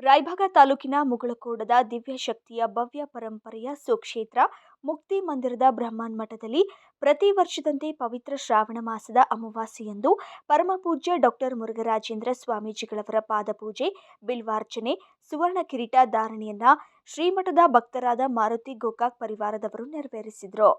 ರಾಯಭಾಗ ತಾಲೂಕಿನ ಮುಗಳಕೋಡದ ದಿವ್ಯಶಕ್ತಿಯ ಭವ್ಯ ಪರಂಪರೆಯ ಸುಕ್ಷೇತ್ರ ಮುಕ್ತಿ ಮಂದಿರದ ಬ್ರಹ್ಮನ್ ಮಠದಲ್ಲಿ ಪ್ರತಿ ವರ್ಷದಂತೆ ಪವಿತ್ರ ಶ್ರಾವಣ ಮಾಸದ ಅಮಾವಾಸ್ಯೆಯಂದು ಪರಮಪೂಜ್ಯ ಡಾಕ್ಟರ್ ಮುರುಘರಾಜೇಂದ್ರ ಸ್ವಾಮೀಜಿಗಳವರ ಪಾದಪೂಜೆ, ಬಿಲ್ವಾರ್ಚನೆ, ಸುವರ್ಣ ಕಿರೀಟ ಧಾರಣೆಯನ್ನ ಶ್ರೀಮಠದ ಭಕ್ತರಾದ ಮಾರುತಿ ಗೋಕಾಕ್ ಪರಿವಾರದವರು ನೆರವೇರಿಸಿದರು.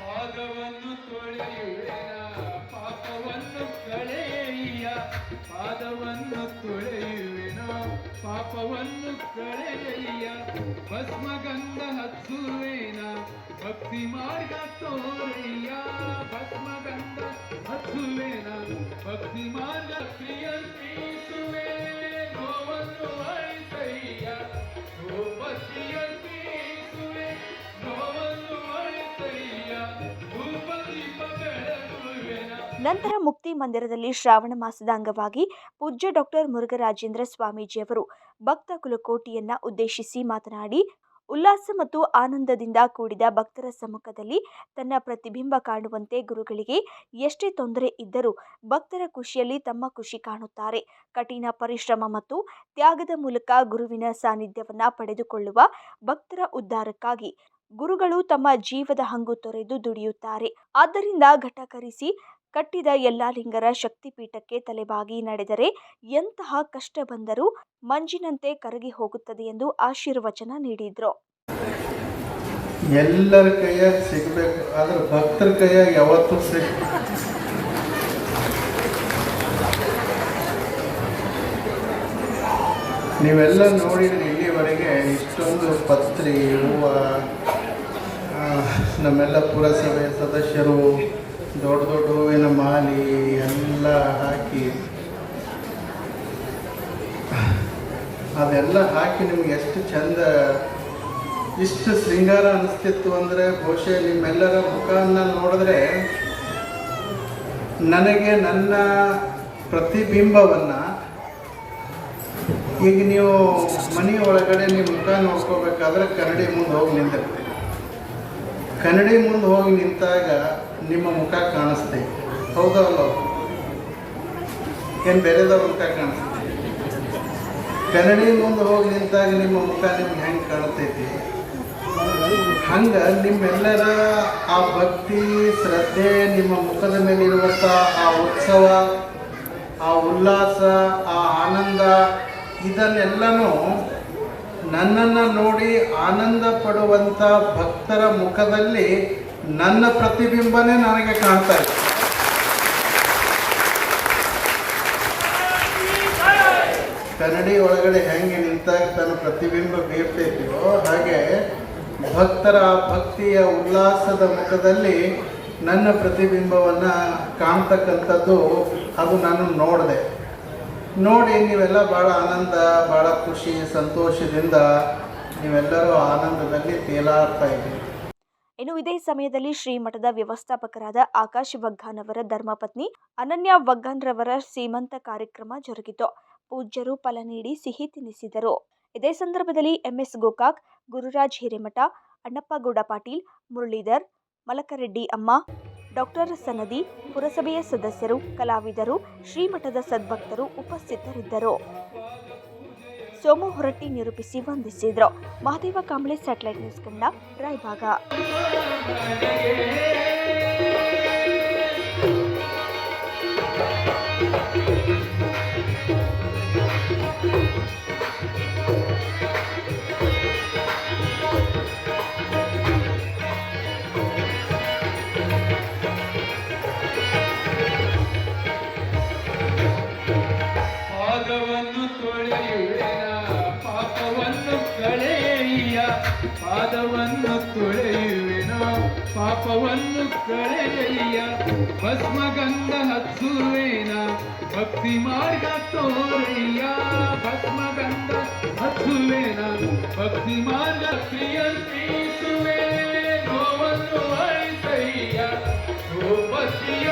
ಪಾದವನ್ನು ತೊಳೆಯುವೆನ ಪಾಪವನ್ನು ಕಳೆಯ ಪಾದವನ್ನು ತೊಳೆಯುವೆನ ಪಾಪವನ್ನು ಕಳೆಯಲಿಯ ಭಸ್ಮಗಂಧ ಹಚ್ಚುವೇನ ಭಕ್ತಿ ಮಾರ್ಗ ತೋರಯ್ಯ. ಭಸ್ಮಗಂಧ ಹಚ್ಚುವೇನ ಭಕ್ತಿ ಮಾರ್ಗ ಪ್ರಿಯರ್ಪಿಸುವೆ ನೋವನ್ನು ಅಳಿಸಯ್ಯ ಗೋಪತಿಯರ್ಪಿಸುವೆ ನೋವನ್ನು ಅಳಿಸಯ್ಯ ಧೂಪ ದೀಪ ಬೆಳಗುವೆನ. ನಂತರ ಮಂದಿರದಲ್ಲಿ ಶ್ರಾವಣ ಮಾಸದ ಅಂಗವಾಗಿ ಪೂಜ್ಯ ಡಾಕ್ಟರ್ ಮುರುಘರಾಜೇಂದ್ರ ಸ್ವಾಮೀಜಿಯವರು ಭಕ್ತ ಕುಲಕೋಟಿಯನ್ನ ಉದ್ದೇಶಿಸಿ ಮಾತನಾಡಿ, ಉಲ್ಲಾಸ ಮತ್ತು ಆನಂದದಿಂದ ಕೂಡಿದ ಭಕ್ತರ ಸಮ್ಮುಖದಲ್ಲಿ ತನ್ನ ಪ್ರತಿಬಿಂಬ ಕಾಣುವಂತೆ ಗುರುಗಳಿಗೆ ಎಷ್ಟೇ ತೊಂದರೆ ಇದ್ದರೂ ಭಕ್ತರ ಖುಷಿಯಲ್ಲಿ ತಮ್ಮ ಖುಷಿ ಕಾಣುತ್ತಾರೆ. ಕಠಿಣ ಪರಿಶ್ರಮ ಮತ್ತು ತ್ಯಾಗದ ಮೂಲಕ ಗುರುವಿನ ಸಾನ್ನಿಧ್ಯವನ್ನು ಪಡೆದುಕೊಳ್ಳುವ ಭಕ್ತರ ಉದ್ಧಾರಕ್ಕಾಗಿ ಗುರುಗಳು ತಮ್ಮ ಜೀವದ ಹಂಗು ತೊರೆದು ದುಡಿಯುತ್ತಾರೆ. ಆದ್ದರಿಂದ ಘಟಕರಿಸಿ ಕಟ್ಟಿದ ಎಲ್ಲ ಲಿಂಗರ ಶಕ್ತಿಪೀಠಕ್ಕೆ ತಲೆಬಾಗಿ ನಡೆದರೆ ಎಂತಹ ಕಷ್ಟ ಬಂದರೂ ಮಂಜಿನಂತೆ ಕರಗಿ ಹೋಗುತ್ತದೆ ಎಂದು ಆಶೀರ್ವಚನ ನೀಡಿದ್ರು. ಎಲ್ಲರ ಕೈಯ ಸಿಗಬೇಕು, ಆದ್ರೆ ಭಕ್ತರ ಕೈಯ ಯಾವತ್ತೂ ಸಿಗ, ನೀವೆಲ್ಲ ನೋಡಿದ್ರೆ ಇಲ್ಲಿವರೆಗೆ ಇಷ್ಟೊಂದು ಪತ್ರಿ, ಹೂವು ನಮ್ಮೆಲ್ಲ ಪುರಸಭೆ ಸದಸ್ಯರು ದೊಡ್ಡ ದೊಡ್ಡ ಹೂವಿನ ಮಾಲಿ ಎಲ್ಲ ಹಾಕಿ ಅದೆಲ್ಲ ಹಾಕಿ ನಿಮ್ಗೆ ಎಷ್ಟು ಚಂದ, ಇಷ್ಟು ಶೃಂಗಾರ ಅನಿಸ್ತಿತ್ತು ಅಂದರೆ ಬಹುಶಃ ನಿಮ್ಮೆಲ್ಲರ ಮುಖವನ್ನು ನೋಡಿದ್ರೆ ನನಗೆ ನನ್ನ ಪ್ರತಿಬಿಂಬವನ್ನು ಈಗ ನೀವು ಮನೆ ಒಳಗಡೆ ನಿಮ್ಮ ಮುಖ ನೋಡ್ಕೋಬೇಕಾದ್ರೆ ಕನ್ನಡಿ ಮುಂದೆ ಹೋಗಿ ನಿಂತಿರ್ತೀವಿ ಕನ್ನಡಿ ಮುಂದೆ ಹೋಗಿ ನಿಂತಾಗ ನಿಮ್ಮ ಮುಖ ಕಾಣಿಸ್ತೆ. ಹೌದಲ್ಲ ಏನು ಬೇರೆದವ್ರ ಮುಖ ಕಾಣಿಸ್ತೆ? ಕನ್ನಡಿ ಮುಂದೆ ಹೋಗಿ ನಿಂತಾಗ ನಿಮ್ಮ ಮುಖ ನಿಮ್ಗೆ ಹೆಂಗೆ ಕಾಣ್ತೈತಿ ಹಂಗೆ ನಿಮ್ಮೆಲ್ಲರ ಆ ಭಕ್ತಿ, ಶ್ರದ್ಧೆ, ನಿಮ್ಮ ಮುಖದ ಮೇಲೆ ಇರುವಂಥ ಆ ಉತ್ಸವ, ಆ ಉಲ್ಲಾಸ, ಆ ಆನಂದ, ಇದನ್ನೆಲ್ಲನೂ ನನ್ನನ್ನು ನೋಡಿ ಆನಂದ ಪಡುವಂಥ ಭಕ್ತರ ಮುಖದಲ್ಲಿ ನನ್ನ ಪ್ರತಿಬಿಂಬನೇ ನನಗೆ ಕಾಣ್ತಾ ಇದೆ. ಕನ್ನಡಿ ಒಳಗಡೆ ಹೆಂಗೆ ನಿಂತಾಗ ತನ್ನ ಪ್ರತಿಬಿಂಬ ಬೀರ್ತೈತಿವೋ ಹಾಗೆ ಭಕ್ತರ ಭಕ್ತಿಯ ಉಲ್ಲಾಸದ ಮುಖದಲ್ಲಿ ನನ್ನ ಪ್ರತಿಬಿಂಬವನ್ನು ಕಾಣ್ತಕ್ಕಂಥದ್ದು ಅದು ನಾನು ನೋಡಿದೆ. ನೋಡಿ, ನೀವೆಲ್ಲ ಭಾಳ ಆನಂದ ಭಾಳ ಖುಷಿ, ಸಂತೋಷದಿಂದ ನೀವೆಲ್ಲರೂ ಆನಂದದಲ್ಲಿ ತೇಲಾಡ್ತಾ ಇದ್ದೀರಿ. ಇನ್ನು ಇದೇ ಸಮಯದಲ್ಲಿ ಶ್ರೀಮಠದ ವ್ಯವಸ್ಥಾಪಕರಾದ ಆಕಾಶ್ ವಗ್ಗಾನ್ ಅವರ ಧರ್ಮಪತ್ನಿ ಅನನ್ಯ ವಗ್ಗಾನ್ ರವರ ಸೀಮಂತ ಕಾರ್ಯಕ್ರಮ ಜರುಗಿತು. ಪೂಜ್ಯರು ಫಲ ನೀಡಿ ಸಿಹಿ ತಿನ್ನಿಸಿದರು ಇದೇ ಸಂದರ್ಭದಲ್ಲಿ ಎಂಎಸ್ ಗೋಕಾಕ್, ಗುರುರಾಜ್ ಹಿರೇಮಠ ಅಣ್ಣಪ್ಪಗೌಡ ಪಾಟೀಲ್, ಮುರಳೀಧರ್, ಮಲಕರೆಡ್ಡಿ ಅಮ್ಮ ಡಾಕ್ಟರ್ ಸನದಿ, ಪುರಸಭೆಯ ಸದಸ್ಯರು, ಕಲಾವಿದರು, ಶ್ರೀಮಠದ ಸದ್ಭಕ್ತರು ಉಪಸ್ಥಿತರಿದ್ದರು. ಸೋಮು ಹೊರಟ್ಟಿ ನಿರೂಪಿಸಿ ವಂದಿಸಿದರು. Mahadev Kamble satellite news Kannada Raybag. ಕಳೆಯ ಪಾದವನ್ನು ತೊಳೆಯುವೆನ, ಪಾಪವನ್ನು ಕಳೆಯ ಭಸ್ಮಗಂಧ ಹಚ್ಚುವೆನ, ಭಕ್ತಿ ಮಾರ್ಗ ತೋರೆಯ ಭಸ್ಮಗಂಧ ಹಚ್ಚುವೆನ, ಭಕ್ತಿ ಮಾರ್ಗ ಪ್ರಿಯಂತಿಸುವೆ ಗೋವನ್ನು ಅಳಿಸಯ್ಯ ಗೋಪತಿಯ